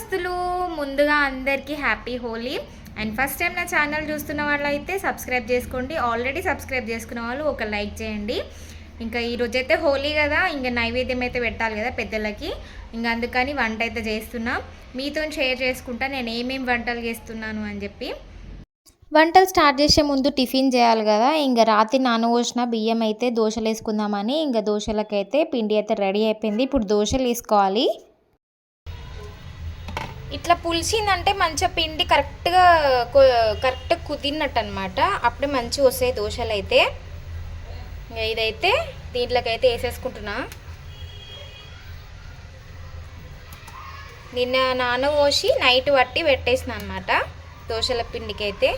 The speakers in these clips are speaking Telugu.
దోస్తులు ముందుగా అందరికీ happy Holi. And first time నా ఛానల్ చూస్తున్న వాళ్ళు అయితే సబ్స్క్రైబ్ చేసుకోండి. ఆల్రెడీ సబ్స్క్రైబ్ చేసుకున్న వాళ్ళు ఒక లైక్ చేయండి. ఇంకా ఈరోజు అయితే హోలీ కదా ఇంకా నైవేద్యం అయితే పెట్టాలి కదా పెద్దలకి. ఇంకా అందుకని వంట అయితే చేస్తున్నా. మీతో షేర్ చేసుకుంటా నేను ఏమేమి వంటలు చేస్తున్నాను అని చెప్పి. వంటలు స్టార్ట్ చేసే ముందు టిఫిన్ చేయాలి కదా ఇంకా రాత్రి నానబోసిన బియ్యం అయితే దోశలు వేసుకుందామని ఇంకా దోశలకైతే పిండి అయితే రెడీ అయిపోయింది. ఇప్పుడు దోశలు వేసుకోవాలి. ఇట్లా పులిసిందంటే మంచిగా పిండి కరెక్ట్గా కరెక్ట్ కుదిరినట్టు అనమాట అప్పుడే మంచిగా వస్తాయి దోశలు అయితే ఇదైతే దీంట్లోకైతే వేసేసుకుంటున్నా. నిన్న నాన్న పోసి నైట్ పట్టి పెట్టేసిన అనమాట దోశల పిండికైతే.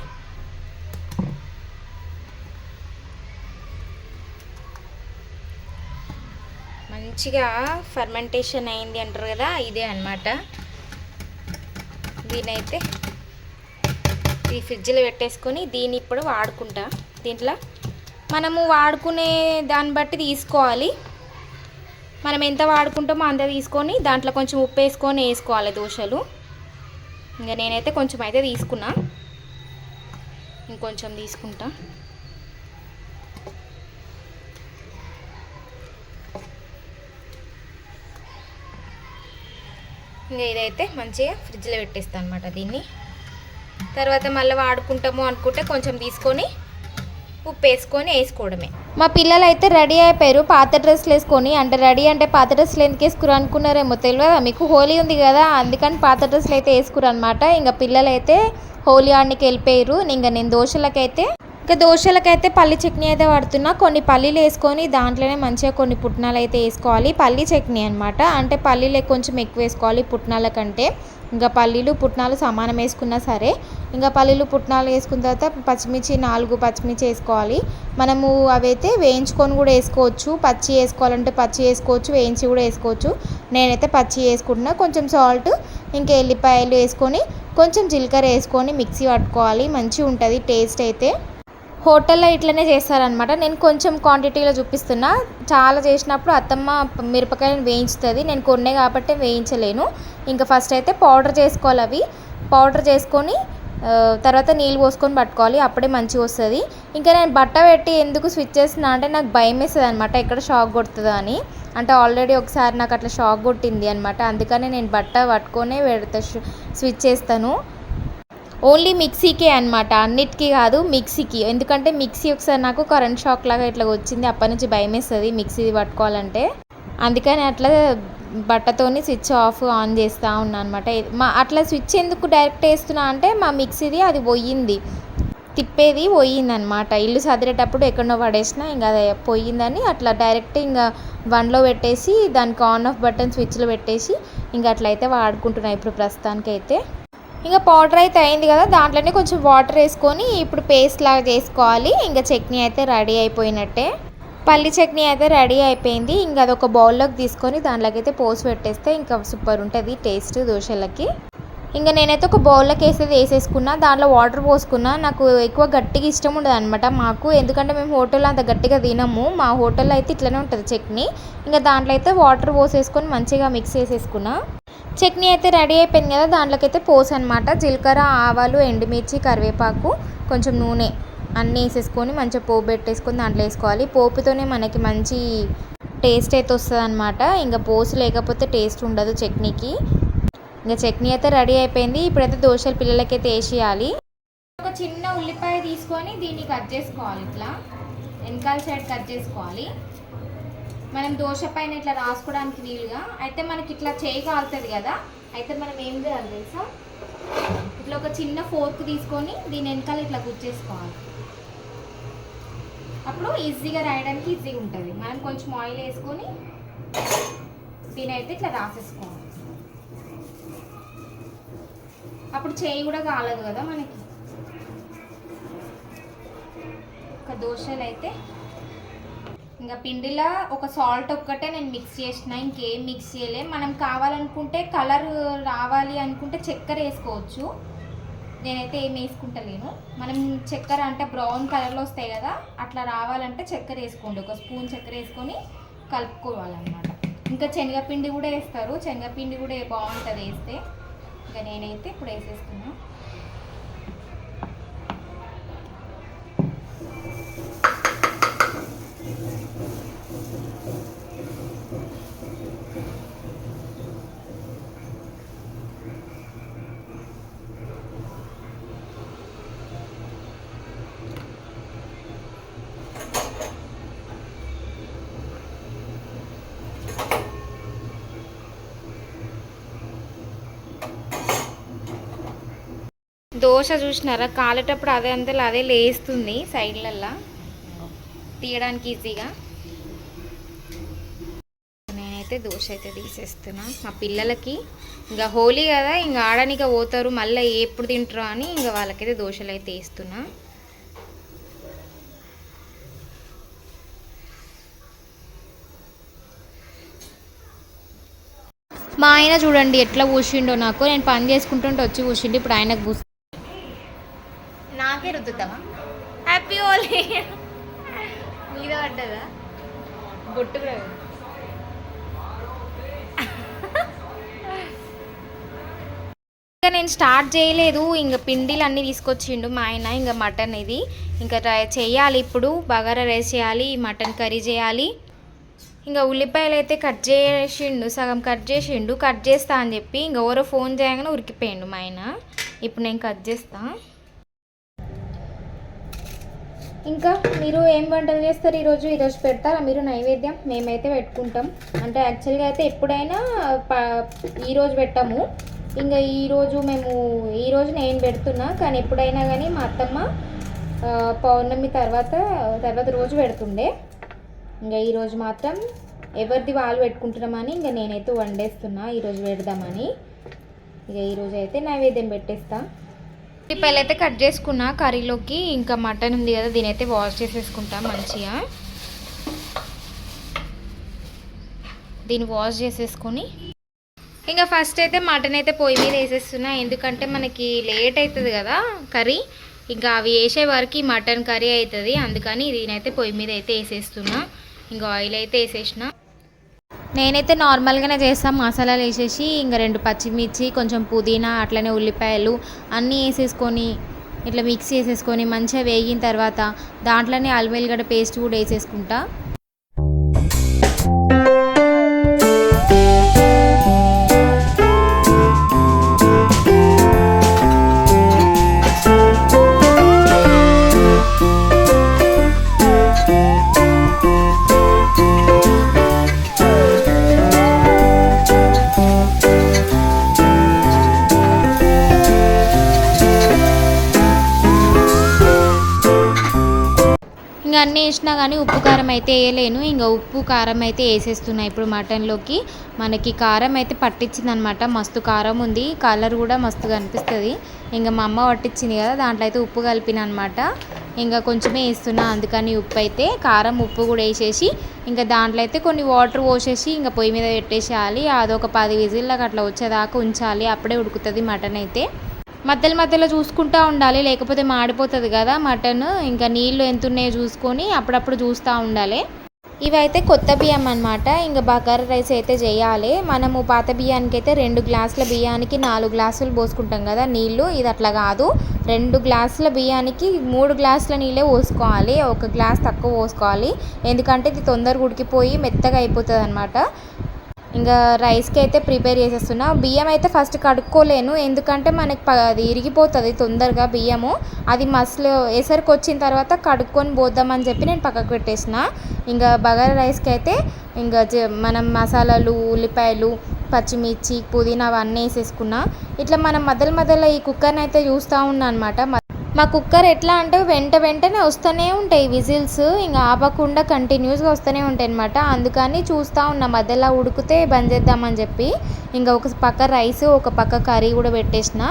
మంచిగా ఫర్మెంటేషన్ అయింది అంటారు కదా ఇదే అనమాట. దీనైతే ఈ ఫ్రిడ్జ్లో పెట్టేసుకొని దీన్ని ఇప్పుడు వాడుకుంటా. దీంట్లో మనము వాడుకునే దాన్ని బట్టి తీసుకోవాలి. మనం ఎంత వాడుకుంటామో అంత తీసుకొని దాంట్లో కొంచెం ఉప్పు వేసుకొని వేసుకోవాలి దోశలు. ఇంకా నేనైతే కొంచెం అయితే తీసుకున్నా. ఇంకొంచెం తీసుకుంటా. ఇంకా ఇదైతే మంచిగా ఫ్రిడ్జ్లో పెట్టేస్తాను అనమాట దీన్ని. తర్వాత మళ్ళీ వాడుకుంటాము అనుకుంటే కొంచెం తీసుకొని ఉప్పు వేసుకొని వేసుకోవడమే. మా పిల్లలు అయితే రెడీ అయిపోయారు పాత డ్రెస్సులు వేసుకొని. అంటే రెడీ అంటే పాత డ్రెస్సులు ఎందుకు వేసుకురు అనుకున్నారేమో తెలియదా? మీకు హోలీ ఉంది కదా అందుకని పాత డ్రెస్సులు అయితే వేసుకురు అనమాట ఇంకా పిల్లలు అయితే హోలీ ఆడికి వెళ్ళిపోయారు. ఇంకా నేను దోశలకైతే ఇంకా దోశలకైతే పల్లి చట్నీ అయితే పడుతున్నా కొన్ని పల్లీలు వేసుకొని దాంట్లోనే మంచిగా కొన్ని పుట్నాలు అయితే వేసుకోవాలి. పల్లీ చట్నీ అనమాట అంటే పల్లీలు కొంచెం ఎక్కువ వేసుకోవాలి పుట్నాల కంటే. ఇంకా పల్లీలు పుట్నాలు సమానం వేసుకున్నా సరే. ఇంకా పల్లీలు పుట్నాలు వేసుకున్న తర్వాత పచ్చిమిర్చి నాలుగు పచ్చిమిర్చి వేసుకోవాలి. మనము అవైతే వేయించుకొని కూడా వేసుకోవచ్చు. పచ్చి వేసుకోవాలంటే పచ్చి వేసుకోవచ్చు. వేయించి కూడా వేసుకోవచ్చు. నేనైతే పచ్చి వేసుకుంటున్నా. కొంచెం సాల్ట్ ఇంకా ఎల్లిపాయలు వేసుకొని కొంచెం జీలకర్ర వేసుకొని మిక్సీ పట్టుకోవాలి. మంచిగా ఉంటుంది టేస్ట్ అయితే. హోటల్లో ఇట్లనే చేస్తారనమాట నేను కొంచెం క్వాంటిటీలో చూపిస్తున్నా. చాలా చేసినప్పుడు అత్తమ్మ మిరపకాయలను వేయించుతుంది. నేను కొన్నే కాబట్టి వేయించలేను. ఇంకా ఫస్ట్ అయితే పౌడర్ చేసుకోవాలి అవి. పౌడర్ చేసుకొని తర్వాత నీళ్ళు పోసుకొని పట్టుకోవాలి. అప్పుడే మంచిగా వస్తుంది. ఇంకా నేను బట్ట పెట్టి ఎందుకు స్విచ్ చేస్తున్నా అంటే నాకు భయం వేస్తుంది అనమాట ఎక్కడ షాక్ కొడుతుందో అని. అంటే ఆల్రెడీ ఒకసారి నాకు అట్లా షాక్ కొట్టింది అనమాట అందుకనే నేను బట్ట పట్టుకొనే పెడతా స్విచ్ చేస్తాను. ఓన్లీ మిక్సీకే అనమాట అన్నిటికీ కాదు మిక్సీకి. ఎందుకంటే మిక్సీ ఒకసారి నాకు కరెంట్ షాక్ లాగా ఇట్లా వచ్చింది. అప్పటి నుంచి భయం వేస్తుంది మిక్సీ పట్టుకోవాలంటే. అందుకని అట్లా బట్టతోని స్విచ్ ఆఫ్ ఆన్ చేస్తూ ఉన్నా అనమాట మా అట్లా స్విచ్ ఎందుకు డైరెక్ట్ వేస్తున్నా అంటే మా మిక్సీది అది పోయింది. తిప్పేది పోయిందనమాట ఇల్లు సదిరేటప్పుడు ఎక్కడో పడేసినా ఇంకా అది పోయిందని అట్లా డైరెక్ట్ ఇంకా వన్లో పెట్టేసి దానికి ఆన్ ఆఫ్ బటన్ స్విచ్లో పెట్టేసి ఇంకా అట్లయితే వాడుకుంటున్నాయి ఇప్పుడు ప్రస్తుతానికైతే. ఇంకా పౌడర్ అయితే అయింది కదా దాంట్లోనే కొంచెం వాటర్ వేసుకొని ఇప్పుడు పేస్ట్ లాగా చేసుకోవాలి. ఇంకా చట్నీ అయితే రెడీ అయిపోయినట్టే. పల్లి చట్నీ అయితే రెడీ అయిపోయింది. ఇంకా అదొక బౌల్లోకి తీసుకొని దాంట్లోకి అయితే పోసి పెట్టేస్తే ఇంకా సూపర్ ఉంటుంది టేస్ట్ దోశలకి. ఇంకా నేనైతే ఒక బౌల్లోకి వేసేది వేసేసుకున్నా దాంట్లో వాటర్ పోసుకున్నా. నాకు ఎక్కువ గట్టిగా ఇష్టం ఉండదు అనమాట మాకు. ఎందుకంటే మేము హోటల్లో అంత గట్టిగా తినము. మా హోటల్లో అయితే ఇట్లనే ఉంటుంది చట్నీ. ఇంకా దాంట్లో అయితే వాటర్ పోసేసుకొని మంచిగా మిక్స్ చేసేసుకున్నా. చట్నీ అయితే రెడీ అయిపోయింది కదా దాంట్లోకి అయితే పోసి అనమాట జీలకర్ర ఆవాలు ఎండుమిర్చి కరివేపాకు కొంచెం నూనె అన్నీ వేసేసుకొని మంచిగా పోపు పెట్టేసుకొని దాంట్లో వేసుకోవాలి. పోపుతోనే మనకి మంచి టేస్ట్ అయితే వస్తుంది అనమాట ఇంకా పోసు లేకపోతే టేస్ట్ ఉండదు చట్నీకి. ఇంకా చట్నీ అయితే రెడీ అయిపోయింది. ఇప్పుడైతే దోశలు పిల్లలకైతే వేసేయాలి. ఒక చిన్న ఉల్లిపాయ తీసుకొని దీన్ని కట్ చేసుకోవాలి ఇట్లా. వెనకాల సైడ్ కట్ చేసుకోవాలి. మనం దోశ పైన ఇట్లా రాసుకోవడానికి వీలుగా. అయితే మనకి ఇట్లా చేయి కాలుతుంది కదా అయితే మనం ఏం చేయాలి తెలుసా? ఇట్లా ఒక చిన్న ఫోర్క్ తీసుకొని దీని వెనకాల ఇట్లా గుచ్చేసుకోవాలి. అప్పుడు ఈజీగా రాయడానికి ఈజీగా ఉంటుంది. మనం కొంచెం ఆయిల్ వేసుకొని దీని అయితే ఇట్లా రాసేసుకోవాలి. అప్పుడు చేయి కూడా కాలదు కదా మనకి. ఒక దోశలు అయితే ఇంకా పిండిలో ఒక సాల్ట్ ఒక్కటే నేను మిక్స్ చేసిన ఇంకేం మిక్స్ చేయలే. మనం కావాలనుకుంటే కలర్ రావాలి అనుకుంటే చక్కెర వేసుకోవచ్చు. నేనైతే ఏం వేసుకుంటలేను. మనం చక్కెర అంటే బ్రౌన్ కలర్లో వస్తాయి కదా అట్లా రావాలంటే చక్కెర వేసుకోండి. ఒక స్పూన్ చక్కెర వేసుకొని కలుపుకోవాలన్నమాట. ఇంకా శనగపిండి కూడా వేస్తారు. శనగపిండి కూడా బాగుంటుంది వేస్తే. ఇంకా నేనైతే ఇప్పుడు వేసేస్తున్నాను దోశ చూసినారా? కాలేటప్పుడు అదే అంతలో అదే లేస్తుంది సైడ్లల్లా. తీయడానికి ఈజీగా. నేనైతే దోశ అయితే తీసేస్తున్నా. మా పిల్లలకి ఇంకా హోలీ కదా ఇంకా ఆడనిక పోతారు మళ్ళీ ఎప్పుడు తింటారు అని ఇంకా వాళ్ళకైతే దోశలు అయితే వేస్తున్నా. మా ఆయన చూడండి ఎట్లా కూర్చుండో నాకు. నేను పని చేసుకుంటుంటే వచ్చి కూర్చుండి ఇప్పుడు ఆయనకు కూర్చు నాకే రుద్దుతావా? హ్యాపీ హోలీ మీద పడ్డదా బొట్టు కూడా. ఇంకా నేను స్టార్ట్ చేయలేదు. ఇంకా పిండిలు అన్నీ తీసుకొచ్చిండు మా ఆయన ఇంకా మటన్ ఇది. ఇంకా ట్రై- చేయాలి ఇప్పుడు. బగారా రైస్ చేయాలి మటన్ కర్రీ చేయాలి. ఇంకా ఉల్లిపాయలు అయితే కట్ చేసిండు సగం కట్ చేసిండు. కట్ చేస్తా అని చెప్పి ఇంకా ఎవరో ఫోన్ చేయగానే ఉరికిపోయిండు మా ఆయన. ఇప్పుడు నేను కట్ చేస్తా. ఇంకా మీరు ఏం వంటలు చేస్తారు ఈరోజు? ఈరోజు పెడతారా మీరు నైవేద్యం? మేమైతే పెట్టుకుంటాం. అంటే యాక్చువల్గా అయితే ఎప్పుడైనా ప ఈరోజు పెట్టాము. ఇంకా ఈరోజు మేము ఈరోజు నేను పెడుతున్నా. కానీ ఎప్పుడైనా కానీ మా అత్తమ్మ పౌర్ణమి తర్వాత తర్వాత రోజు పెడుతుండే. ఇంకా ఈరోజు మాత్రం ఎవరిది వాళ్ళు పెట్టుకుంటున్నామని ఇంకా నేనైతే వండేస్తున్నా. ఈరోజు పెడదామని. ఇక ఈరోజు అయితే నైవేద్యం పెట్టేస్తా. ఉల్లిపాయలు అయితే కట్ చేసుకున్నా కర్రీలోకి ఇంకా మటన్ ఉంది కదా దీని అయితే వాష్ చేసేసుకుంటా మంచిగా. దీన్ని వాష్ చేసేసుకొని. ఇంకా ఫస్ట్ అయితే మటన్ అయితే పొయ్యి మీద వేసేస్తున్నా ఎందుకంటే మనకి లేట్ అవుతుంది కదా కర్రీ. ఇంకా అవి వేసే వరకు మటన్ కర్రీ అవుతుంది అందుకని దీనైతే పొయ్యి మీద అయితే వేసేస్తున్నా. ఇంకా ఆయిల్ అయితే వేసేసిన. నేనైతే నార్మల్గానే చేస్తాం. మసాలాలు వేసేసి ఇంకా రెండు పచ్చిమిర్చి కొంచెం పుదీనా అట్లనే ఉల్లిపాయలు అన్నీ వేసేసుకొని ఇట్లా మిక్స్ చేసేసుకొని మంచిగా వేగిన తర్వాత దాంట్లోనే అల్లం వెల్లిగడ్డ పేస్ట్ కూడా వేసేసుకుంటా. అన్నీ వేసినా కానీ ఉప్పు కారం అయితే వేయలేను. ఇంకా ఉప్పు కారం అయితే వేసేస్తున్నా ఇప్పుడు మటన్లోకి మనకి కారం అయితే పట్టించింది అనమాట మస్తు కారం ఉంది. కలర్ కూడా మస్తుగా అనిపిస్తుంది. ఇంకా మా అమ్మ పట్టించింది కదా దాంట్లో అయితే ఉప్పు కలిపిన అనమాట ఇంకా కొంచెమే వేస్తున్నా అందుకని ఉప్పు అయితే కారం ఉప్పు కూడా వేసేసి ఇంకా దాంట్లో అయితే కొన్ని వాటర్ పోసేసి ఇంకా పొయ్యి మీద పెట్టేసేయాలి. అదొక పది విజిల్లకు అట్లా వచ్చేదాకా ఉంచాలి. అప్పుడే ఉడుకుతుంది మటన్ అయితే. మధ్యలో మధ్యలో చూసుకుంటా ఉండాలి లేకపోతే మాడిపోతుంది కదా మటన్. ఇంకా నీళ్ళు ఎంత ఉన్నాయో చూసుకొని అప్పుడప్పుడు చూస్తూ ఉండాలి. ఇవైతే కొత్త బియ్యం అనమాట ఇంకా బగారా రైస్ అయితే చేయాలి. మనము పాత బియ్యానికి అయితే రెండు గ్లాసుల బియ్యానికి నాలుగు గ్లాసులు పోసుకుంటాం కదా నీళ్ళు. ఇది అట్లా కాదు. రెండు గ్లాసుల బియ్యానికి మూడు గ్లాసుల నీళ్ళే పోసుకోవాలి. ఒక గ్లాస్ తక్కువ పోసుకోవాలి. ఎందుకంటే ఇది తొందరగా ఉడికిపోయి మెత్తగా అయిపోతుంది అనమాట ఇంకా రైస్కి అయితే ప్రిపేర్ చేసేస్తున్నా. బియ్యం అయితే ఫస్ట్ కడుక్కోలేను. ఎందుకంటే మనకి ప- అది ఇరిగిపోతుంది తొందరగా బియ్యము. అది మసలు ఎసరికి వచ్చిన తర్వాత కడుక్కొని పోద్దామని చెప్పి నేను పక్కకు పెట్టేసిన. ఇంకా బగారా రైస్కి అయితే ఇంకా జ- మనం మసాలాలు ఉల్లిపాయలు పచ్చిమిర్చి పుదీనా అవన్నీ వేసేసుకున్నా. ఇట్లా మనం మధ్యలో మధ్యలో ఈ కుక్కర్ని అయితే చూస్తూ ఉన్నా అనమాట మా కుక్కర్ ఎట్లా అంటే వెంట వెంటనే వస్తూనే ఉంటాయి విజిల్స్. ఇంకా ఆపకుండా కంటిన్యూస్గా వస్తూనే ఉంటాయి అనమాట అందుకని చూస్తూ ఉన్నా మధ్యలో ఉడికితే బంద్ చేద్దామని చెప్పి. ఇంకా ఒక పక్క రైస్ ఒక పక్క కర్రీ కూడా పెట్టేసిన.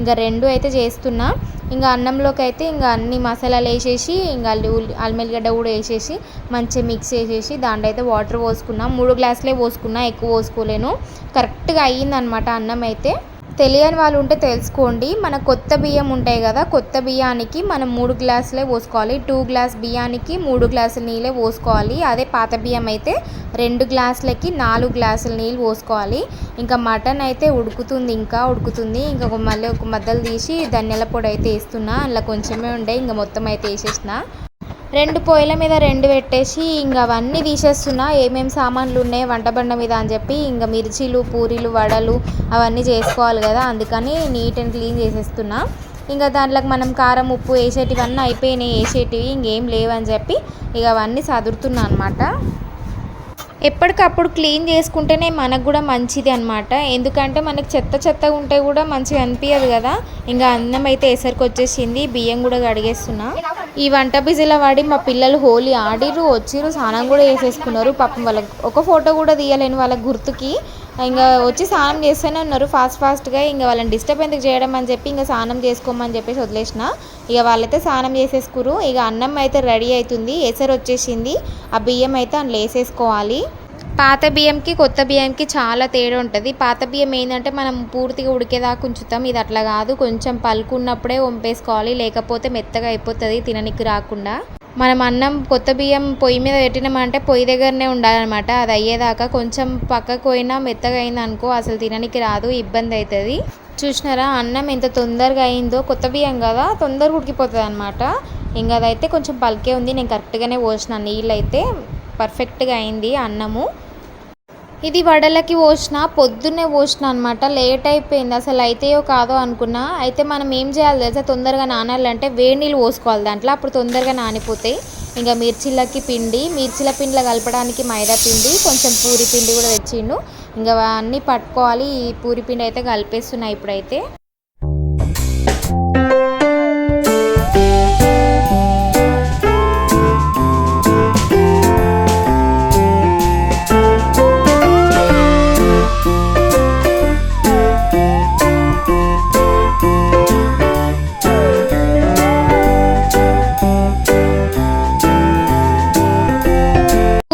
ఇంకా రెండు అయితే చేస్తున్నా. ఇంకా అన్నంలోకి అయితే ఇంకా అన్ని మసాలాలు వేసేసి ఇంకా అల్లి అల్మెల్లిగడ్డ కూడా వేసేసి మంచిగా మిక్స్ చేసేసి దాంట్లో అయితే వాటర్ పోసుకున్నా. మూడు గ్లాసులే పోసుకున్నా ఎక్కువ పోసుకోలేను. కరెక్ట్గా అయ్యిందనమాట అన్నం అయితే. తెలియని వాళ్ళు ఉంటే తెలుసుకోండి. మన కొత్త బియ్యం ఉంటాయి కదా కొత్త బియ్యానికి మనం మూడు గ్లాసులే పోసుకోవాలి. టూ గ్లాస్ బియ్యానికి మూడు గ్లాసుల నీళ్ళే పోసుకోవాలి. అదే పాత బియ్యం అయితే రెండు గ్లాసులకి నాలుగు గ్లాసుల నీళ్ళు పోసుకోవాలి. ఇంకా మటన్ అయితే ఉడుకుతుంది ఇంకా ఉడుకుతుంది. ఇంకా ఒక మళ్ళీ ఒక మద్దలు తీసి ధనియాల పొడి అయితే వేస్తున్నా. అందులో కొంచెమే ఉండే ఇంకా మొత్తం అయితే వేసేసిన. రెండు పొయ్యిల మీద రెండు పెట్టేసి ఇంకా అవన్నీ తీసేస్తున్నా. ఏమేమి సామాన్లు ఉన్నాయి వంట బండ మీద అని చెప్పి ఇంకా మిర్చీలు పూరీలు వడలు అవన్నీ చేసుకోవాలి కదా. అందుకని నీట్ అండ్ క్లీన్ చేసేస్తున్నా. ఇంకా దాంట్లోకి మనం కారం ఉప్పు వేసేటివన్నీ అయిపోయినాయి. వేసేటివి ఇంకేం లేవని చెప్పి ఇక అవన్నీ సదురుతున్నా అనమాట ఎప్పటికప్పుడు క్లీన్ చేసుకుంటేనే మనకు కూడా మంచిది అనమాట ఎందుకంటే మనకు చెత్త చెత్తగా ఉంటే కూడా మంచిగా అనిపించదు కదా. ఇంకా అన్నం అయితే ఎసరికి వచ్చేసింది. బియ్యం కూడా కడిగేస్తున్నా. ఈ వంట బిజీలో వాడి మా పిల్లలు హోలీ ఆడిరు వచ్చిరు స్నానం కూడా చేసేసుకున్నారు. పాపం వాళ్ళకి ఒక ఫోటో కూడా తీయలేను వాళ్ళ గుర్తుకి. ఇంకా వచ్చి స్నానం చేస్తూనే ఉన్నారు. ఫాస్ట్ ఫాస్ట్గా ఇంకా వాళ్ళని డిస్టర్బ్ ఎందుకు చేయడం అని చెప్పి ఇంకా స్నానం చేసుకోమని చెప్పేసి వదిలేసిన. ఇక వాళ్ళైతే స్నానం చేసేసుకురు. ఇక అన్నం అయితే రెడీ అవుతుంది ఎసరు వచ్చేసింది. ఆ బియ్యం అయితే అందులో వేసేసుకోవాలి. పాత బియ్యంకి కొత్త బియ్యంకి చాలా తేడా ఉంటుంది. పాత బియ్యం ఏంటంటే మనం పూర్తిగా ఉడికేదాకా ఉంచుతాం. ఇది అట్లా కాదు. కొంచెం పలుకున్నప్పుడే వంపేసుకోవాలి. లేకపోతే మెత్తగా అయిపోతుంది. తిననికి రాకుండా. మనం అన్నం కొత్త బియ్యం పొయ్యి మీద పెట్టినామంటే పొయ్యి దగ్గరనే ఉండాలన్నమాట. అది అయ్యేదాకా కొంచెం పక్కకు పోయినా మెత్తగా అయింది అనుకో అసలు తిననికి రాదు ఇబ్బంది అవుతుంది చూసినారా? అన్నం ఎంత తొందరగా అయిందో కొత్త బియ్యం కదా తొందరగా ఉడికిపోతుంది అనమాట ఇంకా అదైతే కొంచెం బల్కే ఉంది. నేను కరెక్ట్గానే పోసిన నీళ్ళు అయితే పర్ఫెక్ట్గా అయింది అన్నము. ఇది వడలకి పోసిన పొద్దున్నే పోసిన అనమాట లేట్ అయిపోయింది. అసలు అయితేయో కాదో అనుకున్నా. అయితే మనం ఏం చేయాలి తెలుసా? తొందరగా నానాలంటే వేడి నీళ్ళు పోసుకోవాలి దాంట్లో. అప్పుడు తొందరగా నానిపోతాయి. ఇంకా మిర్చిలకి పిండి మిర్చిల పిండిలో కలపడానికి మైదా పిండి కొంచెం పూరి పిండి కూడా తెచ్చిండు. ఇంకా అన్నీ పట్టుకోవాలి. ఈ పూరి పిండి అయితే కలిపేస్తున్నాయి ఇప్పుడైతే.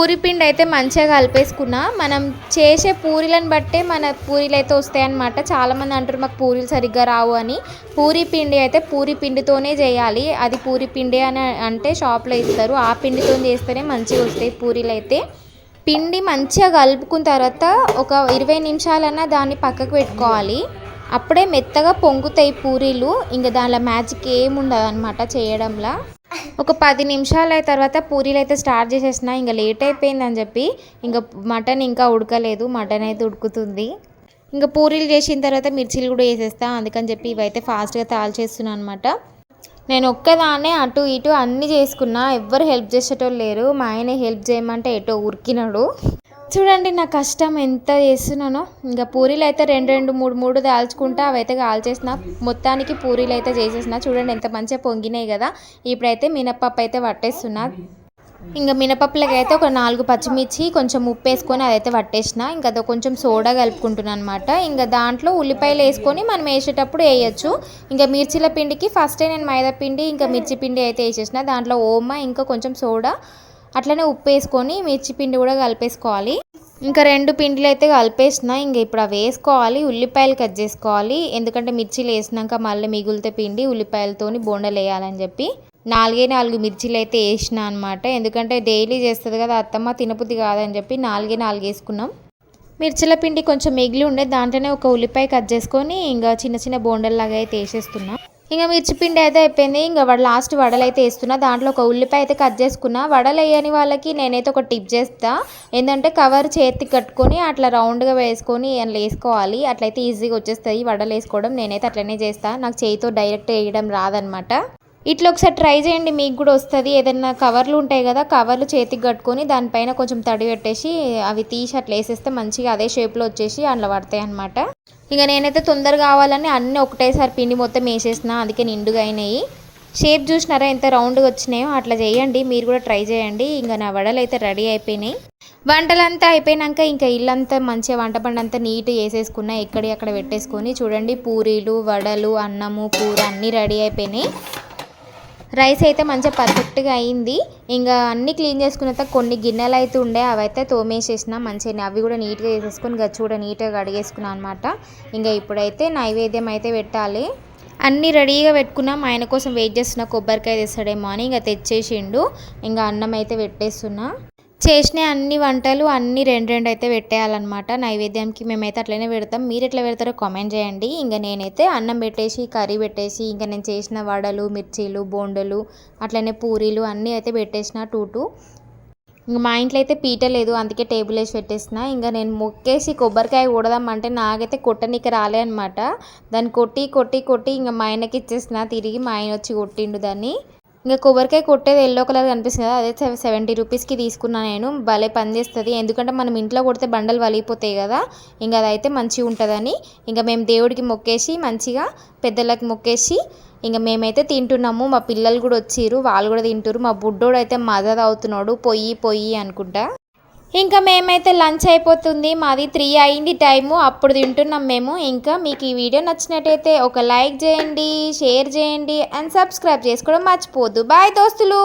పూరి పిండి అయితే మంచిగా కలిపేసుకున్నా. మనం చేసే పూరీలను బట్టే మన పూరీలు అయితే వస్తాయన్నమాట. చాలామంది అంటారు మాకు పూరీలు సరిగ్గా రావు అని. పూరి పిండి అయితే పూరి పిండితోనే చేయాలి. అది పూరి పిండి అని అంటే షాప్లో ఇస్తారు. ఆ పిండితో చేస్తేనే మంచిగా వస్తాయి పూరీలు అయితే. పిండి మంచిగా కలుపుకున్న తర్వాత ఒక ఇరవై నిమిషాలన్నా దాన్ని పక్కకు పెట్టుకోవాలి. అప్పుడే మెత్తగా పొంగుతాయి పూరీలు. ఇంకా దానిలో మ్యాజిక్ ఏముండదు అనమాట చేయడంలో. ఒక పది నిమిషాలు అయిన తర్వాత పూరీలు అయితే స్టార్ట్ చేసేసిన. ఇంకా లేట్ అయిపోయిందని చెప్పి ఇంకా మటన్ ఇంకా ఉడకలేదు. మటన్ అయితే ఉడుకుతుంది. ఇంకా పూరీలు చేసిన తర్వాత మిర్చీలు కూడా వేసేస్తా. అందుకని చెప్పి ఇవైతే ఫాస్ట్గా తాల్చేస్తున్నాను అనమాట నేను ఒక్కదాన్నే అటు ఇటు అన్నీ చేసుకున్నా. ఎవ్వరు హెల్ప్ చేసేటోళ్ళు లేరు. మా ఆయన హెల్ప్ చేయమంటే ఎటో ఉరికినాడు. చూడండి నా కష్టం ఎంత చేస్తున్నానో. ఇంకా పూరీలు అయితే రెండు రెండు మూడు మూడు దాల్చుకుంటా అవైతే కాల్చేసిన. మొత్తానికి పూరీలు అయితే చేసేసిన. చూడండి ఎంత మంచిగా పొంగినాయి కదా. ఇప్పుడైతే మినప్పప్పు అయితే పట్టేస్తున్నా. ఇంకా మినపప్పులకి అయితే ఒక నాలుగు పచ్చిమిర్చి కొంచెం ఉప్పు వేసుకొని అదైతే పట్టేసిన. ఇంకా అదో కొంచెం సోడా కలుపుకుంటున్నాను అనమాట ఇంకా దాంట్లో ఉల్లిపాయలు వేసుకొని మనం వేసేటప్పుడు వేయచ్చు. ఇంకా మిర్చిల పిండికి ఫస్టే నేను మైదా పిండి ఇంకా మిర్చి పిండి అయితే వేసేసిన. దాంట్లో ఓమ ఇంకా కొంచెం సోడా అట్లనే ఉప్పు వేసుకొని మిర్చి పిండి కూడా కలిపేసుకోవాలి. ఇంకా రెండు పిండిలు అయితే కలిపేసిన ఇంకా ఇప్పుడు అవి వేసుకోవాలి ఉల్లిపాయలు కట్ చేసుకోవాలి. ఎందుకంటే మిర్చిలు వేసినాక మళ్ళీ మిగిలితే పిండి ఉల్లిపాయలతోని బోండలు వేయాలని చెప్పి నాలుగే నాలుగు మిర్చిలు అయితే వేసిన అనమాట ఎందుకంటే డైలీ చేస్తుంది కదా అత్తమ్మ తినబుద్ధి కాదని చెప్పి నాలుగే నాలుగు వేసుకున్నాం. మిర్చిల పిండి కొంచెం మిగిలి ఉండే దాంట్లోనే ఒక ఉల్లిపాయ కట్ చేసుకొని ఇంకా చిన్న చిన్న బోండల్లాగా అయితే వేసేస్తున్నాం. ఇంకా మిర్చి పిండి అయితే అయిపోయింది. ఇంకా వడ లాస్ట్ వడలు అయితే వేస్తున్నా. దాంట్లో ఒక ఉల్లిపాయ అయితే కట్ చేసుకున్నా. వడలు వేయని వాళ్ళకి నేనైతే ఒక టిప్ చేస్తా. ఏంటంటే కవర్ చేతికి కట్టుకొని అట్లా రౌండ్గా వేసుకొని అందులో వేసుకోవాలి. అట్లయితే ఈజీగా వచ్చేస్తుంది వడలు వేసుకోవడం నేనైతే అట్లనే చేస్తా. నాకు చేయితో డైరెక్ట్ వేయడం రాదనమాట. ఇట్లా ఒకసారి ట్రై చేయండి మీకు కూడా వస్తుంది. ఏదైనా కవర్లు ఉంటాయి కదా కవర్లు చేతికి కట్టుకొని దానిపైన కొంచెం తడి పెట్టేసి అవి తీసి అట్లా వేసేస్తే మంచిగా అదే షేప్లో వచ్చేసి అందులో పడతాయి అనమాట ఇక నేనైతే తొందరగా కావాలని అన్నీ ఒకటేసారి పిండి మొత్తం వేసేసిన అందుకే నిండుగా అయినాయి. షేప్ చూసినారా ఎంత రౌండ్గా వచ్చినాయో అట్లా చేయండి మీరు కూడా ట్రై చేయండి. ఇంకా నా వడలు అయితే రెడీ అయిపోయినాయి. వంటలంతా అయిపోయినాక ఇంకా ఇల్లంతా మంచిగా వంట పండు అంతా నీట్ వేసేసుకున్నా ఎక్కడి అక్కడ పెట్టేసుకొని చూడండి పూరీలు వడలు అన్నము కూర అన్నీ రెడీ అయిపోయినాయి. రైస్ అయితే మంచిగా పర్ఫెక్ట్గా అయింది. ఇంకా అన్నీ క్లీన్ చేసుకున్న తర్వాత కొన్ని గిన్నెలు అయితే ఉండే అవి అయితే తోమేసేసిన మంచిగా అవి కూడా నీట్గా వేసేసుకొని గచ్చి కూడా నీట్గా కడిగేసుకున్నాను అనమాట ఇంకా ఇప్పుడైతే నైవేద్యం అయితే పెట్టాలి. అన్నీ రెడీగా పెట్టుకున్నాం. ఆయన కోసం వెయిట్ చేస్తున్న కొబ్బరికాయ తెస్తాడేమో అని ఇంకా తెచ్చేసిండు. ఇంకా అన్నం అయితే పెట్టేస్తున్నా. చేసిన అన్ని వంటలు అన్ని రెండు రెండు అయితే పెట్టేయాలన్నమాట. నైవేద్యంకి మేమైతే అట్లనే పెడతాం. మీరు ఎట్లా పెడతారో కామెంట్ చేయండి. ఇంకా నేనైతే అన్నం పెట్టేసి కర్రీ పెట్టేసి ఇంకా నేను చేసిన వడలు మిర్చీలు బోండలు అట్లనే పూరీలు అన్నీ అయితే పెట్టేసిన టూ టూ. ఇంకా మా ఇంట్లో అయితే పీట లేదు. అందుకే టేబుల్ వేసి పెట్టేసిన. ఇంకా నేను మొక్కేసి కొబ్బరికాయ కొడదామంటే నాకైతే కొట్టనీకి రాలే అనమాట దాన్ని కొట్టి కొట్టి కొట్టి ఇంకా మా ఆయనకి ఇచ్చేసిన. తిరిగి మా ఆయన వచ్చి కొట్టిండు దాన్ని. ఇంకా కొబ్బరికాయ కొట్టేది ఎల్లో కలర్ కనిపిస్తుంది కదా అదే సెవెంటీ రూపీస్కి తీసుకున్నా నేను. భలే పని చేస్తుంది. ఎందుకంటే మనం ఇంట్లో కొడితే బండలు వలిగిపోతాయి కదా ఇంకా అదైతే మంచిగా ఉంటుందని. ఇంకా మేము దేవుడికి మొక్కేసి మంచిగా పెద్దలకి మొక్కేసి ఇంకా మేమైతే తింటున్నాము. మా పిల్లలు కూడా వచ్చిర్రు వాళ్ళు కూడా తింటారు మా బుడ్డోడు అయితే మదర్ అవుతున్నాడు పొయ్యి పొయ్యి అనుకుంటా. ఇంకా మేమైతే లంచ్ అయిపోతుంది. మాది త్రీ అయింది టైము. అప్పుడు తింటున్నాం మేము. ఇంకా మీకు ఈ వీడియో నచ్చినట్టయితే ఒక లైక్ చేయండి షేర్ చేయండి అండ్ సబ్స్క్రైబ్ చేసుకోవడం మర్చిపోద్దు బాయ్ దోస్తులు!